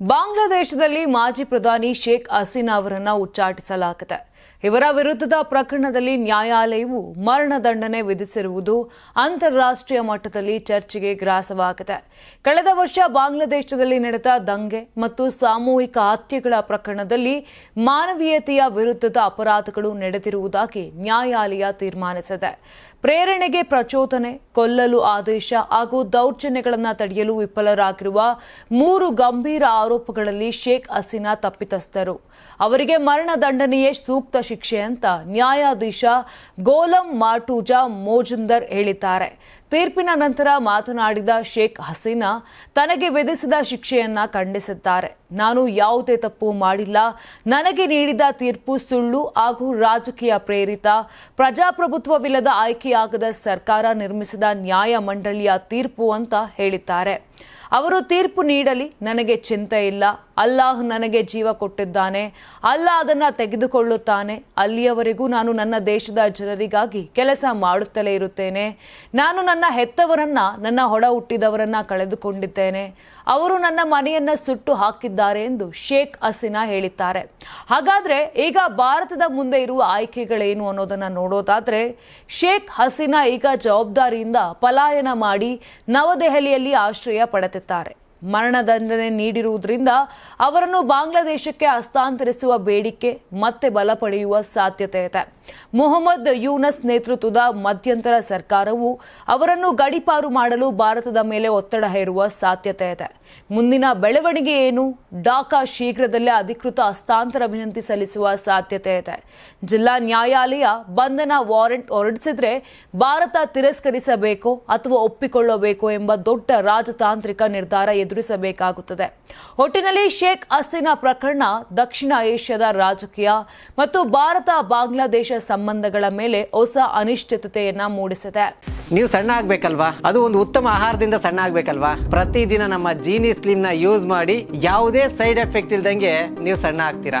ಬಾಂಗ್ಲಾದೇಶದಲ್ಲಿ ಮಾಜಿ ಪ್ರಧಾನಿ ಶೇಖ್ ಹಸೀನಾ ಅವರನ್ನು ಉಚ್ಚಾಟಿಸಲಾಗಿದೆ. ಇವರ ವಿರುದ್ಧದ ಪ್ರಕರಣದಲ್ಲಿ ನ್ಯಾಯಾಲಯವು ಮರಣದಂಡನೆ ವಿಧಿಸಿರುವುದು ಅಂತಾರಾಷ್ಟ್ರೀಯ ಮಟ್ಟದಲ್ಲಿ ಚರ್ಚೆಗೆ ಗ್ರಾಸವಾಗಿದೆ. ಕಳೆದ ವರ್ಷ ಬಾಂಗ್ಲಾದೇಶದಲ್ಲಿ ನಡೆದ ದಂಗೆ ಮತ್ತು ಸಾಮೂಹಿಕ ಹತ್ಯೆಗಳ ಪ್ರಕರಣದಲ್ಲಿ ಮಾನವೀಯತೆಯ ವಿರುದ್ಧದ ಅಪರಾಧಗಳು ನಡೆದಿರುವುದಾಗಿ ನ್ಯಾಯಾಲಯ ತೀರ್ಮಾನಿಸಿದೆ. ಪ್ರೇರಣೆಗೆ ಪ್ರಚೋದನೆ, ಕೊಲ್ಲಲು ಆದೇಶ ಹಾಗೂ ದೌರ್ಜನ್ಯಗಳನ್ನು ತಡೆಯಲು ವಿಫಲರಾಗಿರುವ ಮೂರು ಗಂಭೀರ ಆರೋಪಗಳಲ್ಲಿ ಶೇಖ್ ಹಸೀನಾ ತಪ್ಪಿತಸ್ಥರು. ಅವರಿಗೆ ಮರಣದಂಡನೆಯೇ ಸೂಕ್ತ ಶಿಕ್ಷೆ ಅಂತ ನ್ಯಾಯಾಧೀಶ ಗೋಲಂ ಮಾರ್ಟೂಜಾ ಮೋಜುಂದರ್ ಹೇಳಿದ್ದಾರೆ. ತೀರ್ಪಿನ ನಂತರ ಮಾತನಾಡಿದ ಶೇಖ್ ಹಸೀನಾ, ತನಗೆ ವಿಧಿಸಿದ ಶಿಕ್ಷೆಯನ್ನ ಖಂಡಿಸಿದ್ದಾರೆ. ನಾನು ಯಾವುದೇ ತಪ್ಪು ಮಾಡಿಲ್ಲ. ನನಗೆ ನೀಡಿದ ತೀರ್ಪು ಸುಳ್ಳು ಹಾಗೂ ರಾಜಕೀಯ ಪ್ರೇರಿತ. ಪ್ರಜಾಪ್ರಭುತ್ವವಿಲ್ಲದ ಆಯ್ಕೆಯಾಗದ ಸರ್ಕಾರ ನಿರ್ಮಿಸಿದ ನ್ಯಾಯ ಮಂಡಳಿಯ ತೀರ್ಪು ಅಂತ ಹೇಳಿದ್ದಾರೆ. ಅವರು ತೀರ್ಪು ನೀಡಲಿ, ನನಗೆ ಚಿಂತೆ ಇಲ್ಲ. ಅಲ್ಲಾಹ್ ನನಗೆ ಜೀವ ಕೊಟ್ಟಿದ್ದಾನೆ. ಅಲ್ಲ ಅದನ್ನು ತೆಗೆದುಕೊಳ್ಳುತ್ತಾನೆ. ಅಲ್ಲಿಯವರೆಗೂ ನಾನು ನನ್ನ ದೇಶದ ಜನರಿಗಾಗಿ ಕೆಲಸ ಮಾಡುತ್ತಲೇ ಇರುತ್ತೇನೆ. ನಾನು ನನ್ನ ಹೆತ್ತವರನ್ನ, ನನ್ನ ಹೊಡ ಹುಟ್ಟಿದವರನ್ನ ಕಳೆದುಕೊಂಡಿದ್ದೇನೆ. ಅವರು ನನ್ನ ಮನೆಯನ್ನ ಸುಟ್ಟು ಹಾಕಿದ್ದಾರೆ. ಎಂದು ಶೇಖ್ ಹಸೀನಾ ಹೇಳಿದ್ದಾರೆ. ಹಾಗಾದ್ರೆ ಈಗ ಭಾರತದ ಮುಂದೆ ಇರುವ ಆಯ್ಕೆಗಳೇನು ಅನ್ನೋದನ್ನ ನೋಡೋದಾದ್ರೆ, ಶೇಖ್ ಹಸೀನಾ ಈಗ ಜವಾಬ್ದಾರಿಯಿಂದ ಪಲಾಯನ ಮಾಡಿ ನವದೆಹಲಿಯಲ್ಲಿ ಆಶ್ರಯ ಪಡೆದಿದ್ದಾರೆ. ಮರಣದಂಡನೆ ನೀಡಿರುವುದರಿಂದ ಅವರನ್ನು ಬಾಂಗ್ಲಾದೇಶಕ್ಕೆ ಹಸ್ತಾಂತರಿಸುವ ಬೇಡಿಕೆ ಮತ್ತೆ ಬಲ ಪಡೆಯುವ ಸಾಧ್ಯತೆ ಇದೆ. ಮೊಹಮ್ಮದ್ ಯೂನಸ್ ನೇತೃತ್ವದ ಮಧ್ಯಂತರ ಸರ್ಕಾರವು ಅವರನ್ನು ಗಡಿಪಾರು ಮಾಡಲು ಭಾರತದ ಮೇಲೆ ಒತ್ತಡ ಹೇರುವ ಸಾಧ್ಯತೆ ಇದೆ. ಮುಂದಿನ ಬೆಳವಣಿಗೆ ಏನು? ಡಾಕಾ ಶೀಘ್ರದಲ್ಲೇ ಅಧಿಕೃತ ಹಸ್ತಾಂತರ ವಿನಂತಿ ಸಲ್ಲಿಸುವ ಸಾಧ್ಯತೆ ಇದೆ. ಜಿಲ್ಲಾ ನ್ಯಾಯಾಲಯ ಬಂಧನ ವಾರೆಂಟ್ ಹೊರಡಿಸಿದ್ರೆ ಭಾರತ ತಿರಸ್ಕರಿಸಬೇಕೋ ಅಥವಾ ಒಪ್ಪಿಕೊಳ್ಳಬೇಕೋ ಎಂಬ ದೊಡ್ಡ ರಾಜತಾಂತ್ರಿಕ ನಿರ್ಧಾರ ಎದುರಿಸಬೇಕಾಗುತ್ತದೆ. ಒಟ್ಟಿನಲ್ಲಿ ಶೇಖ್ ಹಸೀನಾ ಪ್ರಕರಣ ದಕ್ಷಿಣ ಏಷ್ಯಾದ ರಾಜಕೀಯ ಮತ್ತು ಭಾರತ ಬಾಂಗ್ಲಾದೇಶ ಸಂಬಂಧಗಳ ಮೇಲೆ ಹೊಸ ಅನಿಶ್ಚಿತತೆಯನ್ನ ಮೂಡಿಸಿದೆ. ನೀವು ಸಣ್ಣ ಆಗ್ಬೇಕಲ್ವಾ? ಅದು ಒಂದು ಉತ್ತಮ ಆಹಾರದಿಂದ ಸಣ್ಣ ಆಗ್ಬೇಕಲ್ವಾ? ಪ್ರತಿದಿನ ನಮ್ಮ ಜೀನಿ ಸ್ಲಿಮ್ನ ಯೂಸ್ ಮಾಡಿ ಯಾವುದೇ ಸೈಡ್ ಎಫೆಕ್ಟ್ ಇಲ್ದಂಗೆ ನೀವು ಸಣ್ಣ ಆಗ್ತೀರಾ?